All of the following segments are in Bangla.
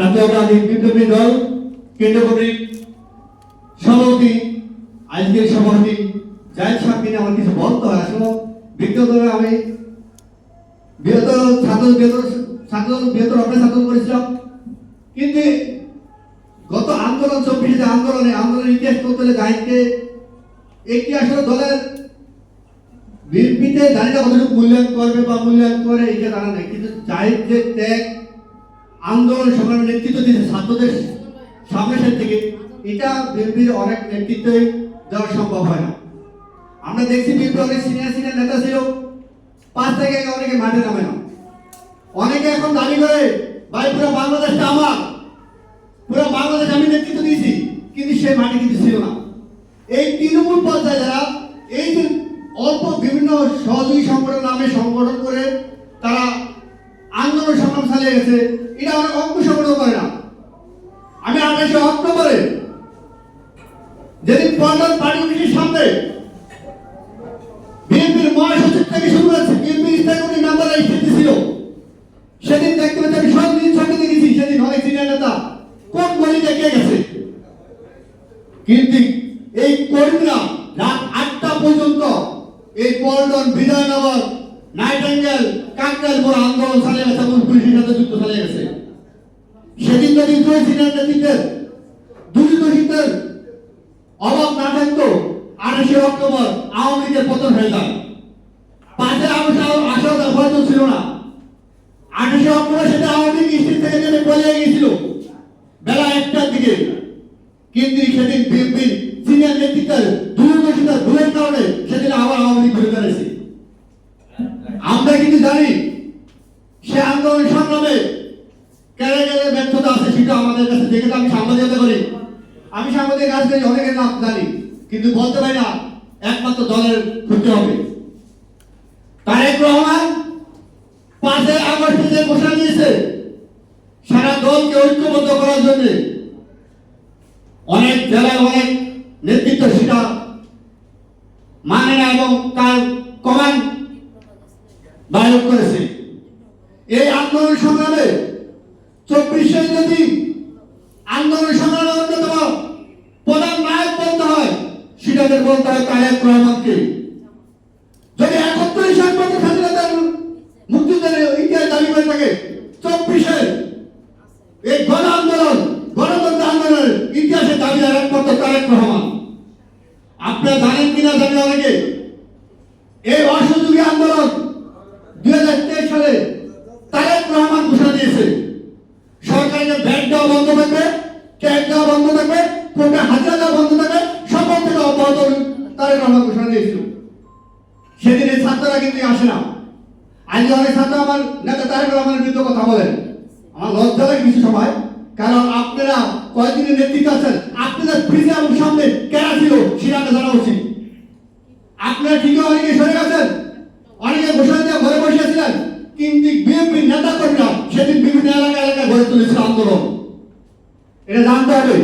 জাতীয়তাবাদী বিপ্লবী দল কেন্দ্র কমিটির সভাপতি আজকের সভাপতি জাহিদ সাহেবকে নিয়ে আমার কিছু বলতে হয়। আসলে ব্যক্তিগতভাবে আমি বৃহত্তর ছাত্র বৃহত্তর ছাত্র বৃহত্তর অপরাধ ছাত্র করেছিলাম। কিন্তু গত আন্দোলন, চব্বিশে আন্দোলনে, আন্দোলনের ইতিহাস করতে জাহিদকে একটি আসলে দলের বিএনপিতে জানিনা কতটুকু মূল্যায়ন করবে বা মূল্যায়ন করে, এটা জানা নেই। কিন্তু জাহিদ যে ত্যাগ আন্দোলন সংগ্রামের নেতৃত্ব দিয়েছে ছাত্রদের সামনে সাথে থেকে। এটা বিএনপির অনেক নেতৃত্বই দেওয়া সম্ভব হয় না। আমরা দেখছি বিএনপি অনেক সিনিয়র সিনিয়র নেতা ছিল, পাঁচ থেকে অনেকে মাঠে নামে না। অনেকে এখন দাবি করে, ভাই, পুরো বাংলাদেশটা আমার। পুরো বাংলাদেশ আমি নেতৃত্ব দিয়েছি, কিন্তু সে মাঠে কিন্তু ছিল না। এই তৃণমূল পর্যায়ে যারা, এই অল্প বিভিন্ন সহযোগী সংগঠন নামে সংগঠন করে তারা আন্দোলন সংগ্রাম চালিয়ে গেছে, এটা অনেক অঙ্ক সংগঠন করে না। আমি আঠাশে অক্টোবরে যেদিন পল্টন পার্টি অফিসের সামনে বিএনপির মহাসচিব থেকে শুরু করেছে বিএনপির স্থায়ী কমিটির স্টেজে ছিল। সেদিন দেখতে পাচ্ছি আমি সব দিন ছকে দেখেছি, সেদিন অনেক সিনিয়র নেতা কোন গলিতে কে গেছে। কিন্তু এই কর্মীরা রাত আটটা পর্যন্ত এই পল্টন বিজয়নগর নাইটেঙ্গেল বড় আন্দোলন চালিয়ে গেছে এবং পুলিশের সাথে যুদ্ধ চালিয়ে গেছে। সেদিন যদি দুই সিনিয়র নেতৃত্বের দুই দোষীদের অভাব না থাকতো, আঠাশে অক্টোবর আওয়ামী লীগের পতন হয়ে যায়। পাঁচে আগস্ট আসা হয়তো ছিল না। আঠাশে অক্টোবর সেটা আওয়ামী লীগ থেকে নেমে পালিয়ে গিয়েছিল। বেলা একটার দিকে। কিন্তু সেদিন বিএনপির সিনিয়র নেতৃত্বের দূরদর্শিতা দূরের কারণে সেদিন আবার আওয়ামী লীগ ঘুরে দাঁড়িয়েছে জানি সে আন্দোলন সংগ্রামে কেড়ে কেড়ে ব্যর্থতা আছে সেটা আমাদের কাছে দেখে তো আমি সাংবাদিকতা করি আমি সাংবাদিকের কাছ থেকে অনেকের নাম জানি, কিন্তু বলতে পারি না, একমাত্র দলের খুঁজতে হবে। তারেক রহমান যে ঘোষণা দিয়েছে, সারা দলকে ঐক্যবদ্ধ করার জন্য অনেক জেলায় অনেক নেতৃত্ব সেটা মানে না এবং তার কমান্ড বায়ক করেছে এই আন্দোলন সংগ্রামে চব্বিশে যদি আন্দোলন সংগ্রামের অন্যতম প্রধান নায়ক বলতে হয় সেটাদের বলতে হয় তারেক রহমানকে। যদি একত্রিশ একমাত্র স্বাধীনতার মুক্তিযুদ্ধের ইতিহাস দাবি করে থাকে, চব্বিশে এই গণ আন্দোলন, গণতন্ত্র আন্দোলনের ইতিহাসে দাবিদার একমাত্র তারেক রহমান। আপনারা জানেন কিনা জানি অনেকে। এই অসহযোগী আন্দোলন দুই হাজার তেইশ সালে তারেক রহমান ঘোষণা দিয়েছে সরকারের ব্যাংক দেওয়া বন্ধ থাকবে ট্যাক্স দেওয়া বন্ধ থাকবে কোর্টে হাজিরা দেওয়া বন্ধ থাকবে, সকল থেকে অব্যাহত তারেক রহমান ঘোষণা দিয়েছিল। সেদিন ছাত্ররা কিন্তু আসে না। আজ অনেক ছাত্র আমার নেতা তারেক রহমানের বিরুদ্ধে কথা বলেন। আমার লজ্জা লাগে কিছু সময় কারণ আপনারা কয়েকদিনের নেতৃত্ব আছেন, আপনাদের ফ্রিজে এবং সামনে কেনা ছিল সেটা জানা উচিত। আপনারা ঠিকই অনেকে সরে গেছেন, অনেকে ঘোষণা দিয়ে ঘরে বসে আছিলেন, কিন্তু বিএনপির নেতা কর্মীরা সেদিন বিভিন্ন এলাকা এলাকায় গড়ে তুলেছিল আন্দোলন। এটা জানতে হবে।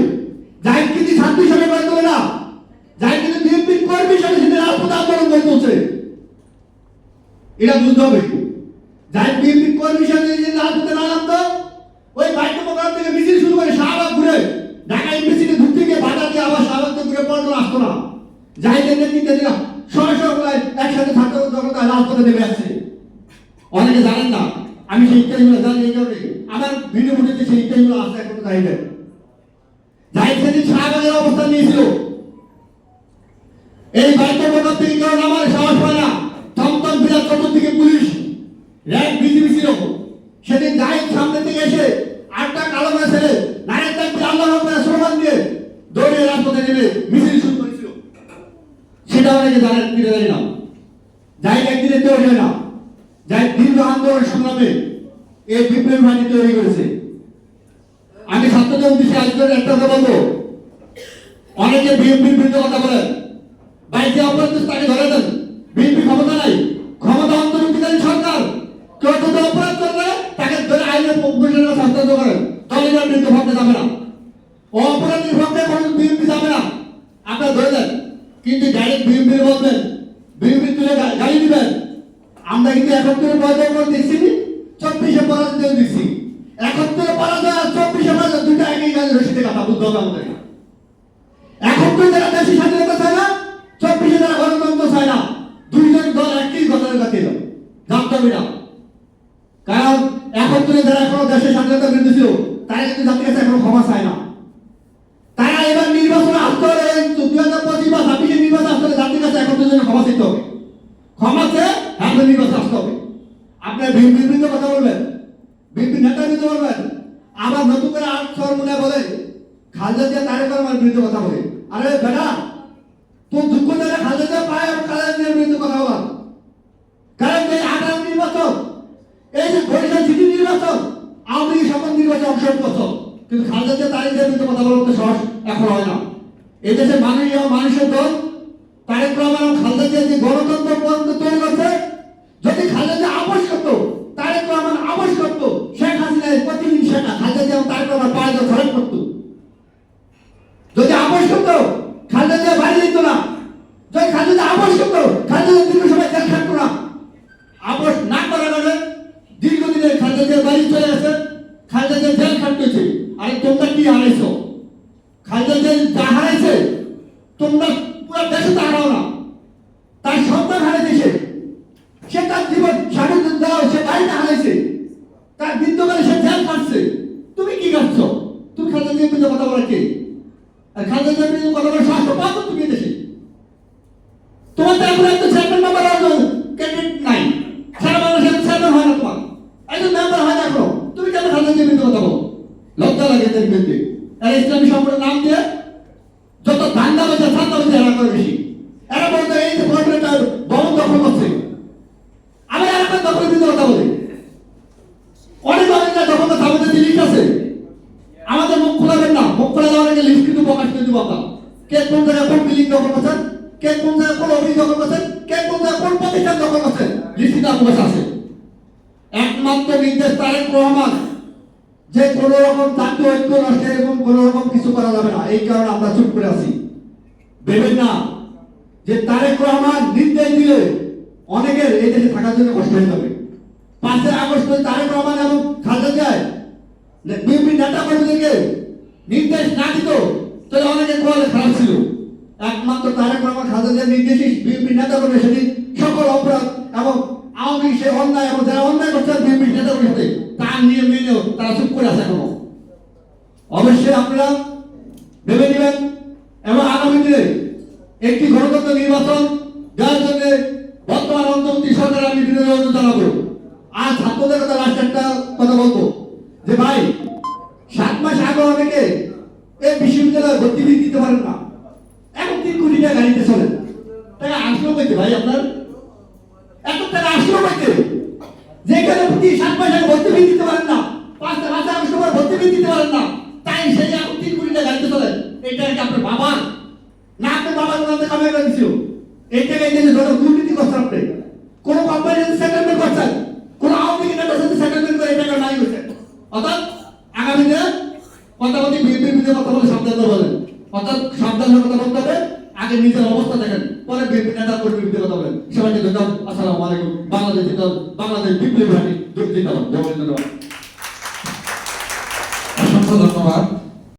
যাই কিন্তু ছাত্র হিসেবে গড়ে তোলে না। যাই কিন্তু বিএনপির কর্মী হিসেবে সেদিন রাজপথে আন্দোলন গড়ে তুলছে। এটা বুঝতে হবে। যাই বিএনপির কর্মী হিসেবে যদি রাজপথে না নামতো, ওই বাইক মোকাম থেকে মিছিল শুরু করে শাহবাগ ঘুরে ঢাকা ইউনিভার্সিটি ঢুকতে গিয়ে বাধা দিয়ে আবার শাহবাগ থেকে ঘুরে পড়ানো আসতো না। যাইদের নেতৃত্বে দিলা প্রায় একসাথে ছাত্র জনতা রাজপথে নেমে আসছে অনেকে জানেন না, আমি সেই ইত্যাদিগুলো জানি এই কারণে। আমার ভিডিও ফুটেজে সেই ইত্যাদিগুলো আছে এখনও জাহিদের। জাহিদ সেদিন শাহবাগের অবস্থান নিয়েছিল। এই থেকে কেউ নামার সাহস পায় না। থমথম পুলিশ। বিজিবি ছিল। সেদিন জাহিদ সামনে থেকে এসে আটটা কালো ছেলে আল্লাহ আকবার স্লোগান দিয়ে দৌড়ে রাজপথে নেমে মিছিল শুরু করেছিল। সেটা অনেকে জানেন, কি জানি না। জাহিদ একদিনে তৈরি হয় না। জাহিদ দীর্ঘ আন্দোলন সংগ্রামে এই বিপ্লবী বাহিনী তৈরি করেছে। আমি ছাত্রদের উদ্দেশ্যে আজকের একটা কথা বলব। অনেকে বিএনপির বিরুদ্ধে কথা বলেন। বাইকে অপরাধ তাকে ধরে দেন বিএনপি ক্ষমতা নাই। ক্ষমতা অন্তর্বর্তীকালীন সরকার। কেউ যদি অপরাধ করবে, তাকে ধরে আইনের ঘোষণা শাস্তি করেন। দলের বিরুদ্ধে ভাবতে যাবে না। অপরাধীর পক্ষে কোনো বিএনপি যাবে না। আপনারা ধরে দেন কিন্তু ডাইরেক্ট বিএনপি বলবেন বিএনপি তুলে গাড়ি দিবেন। আমরা কিন্তু একাত্তরে পরাজয় করে দেখছি চব্বিশে পরাজয় দিচ্ছি একাত্তরে পরাজয় আর এখন স্বাধীনতা এখন ক্ষমা না। এবার নির্বাচনে দুই হাজার ক্ষমা ক্ষমা চেয়ে এখন নির্বাচন আসতে হবে আপনার বিএনপির বিরুদ্ধে কথা বলবেন বিএনপি নেতার বিরুদ্ধে বলবেন আবার নতুন ছর মনে বলে খালেদা জিয়া তারেক রহমানের বিরুদ্ধে কথা বলে। আরে বেটা, তোর দুঃখ দেয় খালেদা জিয়া পায় এবং খালেদা জিয়ার বিরুদ্ধে কথা বলা। কারণ এই আগাম নির্বাচন এই যে বরিশাল সিটি নির্বাচন আওয়ামী লীগ সকল নির্বাচন অংশগ্রহণ করছ কিন্তু খালেদা জিয়া তারেক জিয়ার বিরুদ্ধে কথা বলতে সাহস এখন হয় না। এই দেশের মাননীয় মানুষের দল, তারেক রহমান খালেদা জিয়া যে গণতন্ত্র পর্যন্ত তৈরি করছে, যদি খালেদা জিয়া আপোষ করতো তারেক রহমান আপোষ করতো শেখ হাসিনা প্রতিদিন শেখা খালেদা জিয়া এবং তারেক রহমান পায়ে ধরে ধরেন করতো যদি আপোষ করতো খালেদা জিয়া বাড়ি যেত না যদি খালেদা জিয়া আপোষ করতো খালেদা জিয়া দীর্ঘ সময় জেল খাটতো না আপোষ না করার কারণে দীর্ঘদিনের খালেদা জিয়া বাড়ি চলে গেছে খালেদা জিয়া জেল খাটতেছে আরে তোমরা কি হারাইছো খালেদা জিয়া যা হারাইছে তোমরা পুরো দেশে তা না। তার সন্তান হারাইছে সে। তার জীবন স্বাধীনতা দাও সে বাড়িতে হারাইছে। তার বৃদ্ধকালে সে জেল খাটছে। তুমি কি করছ? তুমি খালেদা জিয়ার বিরুদ্ধে কথা বলা কে? আর খালেদা জিয়ার বিরুদ্ধে কথা বলা সাহস পাবো তুমি দেশে? তোমার তো এখন একটা চেয়ারম্যান নাম্বার ক্যান্ডিডেট নাই। সারা বাংলাদেশের চেয়ারম্যান হয় না তোমার। একজন মেম্বার হয় না এখনও। তুমি কেন খালেদা জিয়ার বিরুদ্ধে কথা বলো? লজ্জা লাগে এদের বিরুদ্ধে। আর ইসলামী সম্প্রদায়ের নাম দিয়ে যত ধান্দা বেচে ধান্দা বেচে এরা করে বেশি এরা বলতে এই যে গভর্নমেন্ট ভবন দখল করছে আমি আর একটা দখলের বিরুদ্ধে কথা বলি অনেক অনেক দখল করছে আমাদের যে লিস্ট আছে আমাদের মুখ খোলাবেন না মুখ খোলা যাওয়ার আগে লিস্ট কিন্তু প্রকাশ করে দিব আমরা কে কোন বিল্ডিং দখল করছেন? কে কোন জায়গায় কোন অফিস দখল করছেন? কে কোন জায়গায় কোন প্রতিষ্ঠান দখল করছেন? কিন্তু আপনার আছে। একমাত্র নির্দেশ তারেক রহমান যে কোন রকম জাতীয় ঐক্য নষ্ট এরকম কোন রকম কিছু করা যাবে না। এই কারণে আমরা চুপ করে আছি। ভেবেন না যে তারেক রহমান নির্দেশ দিলে অনেকের এই দেশে থাকার জন্য কষ্ট হয়ে যাবে। পাঁচই আগস্ট তারেক রহমান এবং খালেদা যায় বিএনপি নেতা কর্মীদেরকে নির্দেশ না দিত, তাহলে অনেকের কোয়ালে খারাপ ছিল। একমাত্র তারেক রহমান খালেদা জিয়ার নির্দেশই বিএনপি নেতা কর্মী সেদিন সকল অপরাধ এবং আওয়ামী সে অন্যায় এবং যারা অন্যায় করছে বিএনপি নেতা সাথে তার নিয়ে মেনেও তারা চুপ করে আছে এখনও। অবশ্যই আপনারা ভেবে নেবেন এবং আগামী দিনে একটি গণতন্ত্র নির্বাচন, যার জন্য বর্তমান অন্তর্বর্তী সরকার আমি বিরোধী জানাব। আর ছাত্রদের কথা লাস্ট পাশাপাশি বিএনপির বিরুদ্ধে কথা বলে সাবধান বলেন। অর্থাৎ সাবধান কথা বলতে হবে, আগে নিজের অবস্থা দেখেন, পরে বিএনপি নেতা কর্মী বিরুদ্ধে কথা বলেন। সবাইকে ধন্যবাদ, আসসালামু আলাইকুম। বাংলাদেশ জিতাল বাংলাদেশ বিপ্লবী ভাটি দুর্নীতি ধন্যবাদ অসংখ্য ধন্যবাদ।